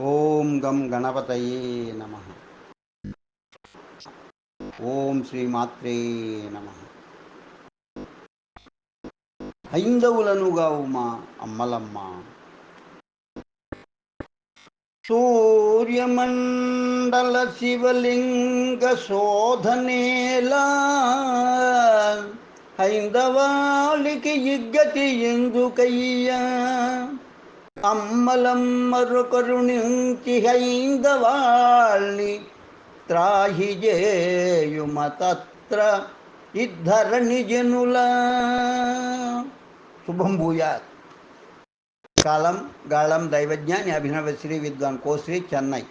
ఓం గం గణపతయే నమ. ఓం శ్రీమాత్రే నమ. హైందవులనుగా ఉమా అమ్మలమ్మ. సూర్యమండల శివలింగ శోధనేలా. హైందవాళికి ఇగ్గతి ఎందుకయ్యా? கம்மலம் மறு கருணிங்கிஹைந்தவாழி திராஹி ஜேயும தத்ர இத்தரணி ஜனுல சுபம் பூயாத் காலம் காலம் दैवज्ञान अभिनव श्री विद्वान कोश्री चेन्नई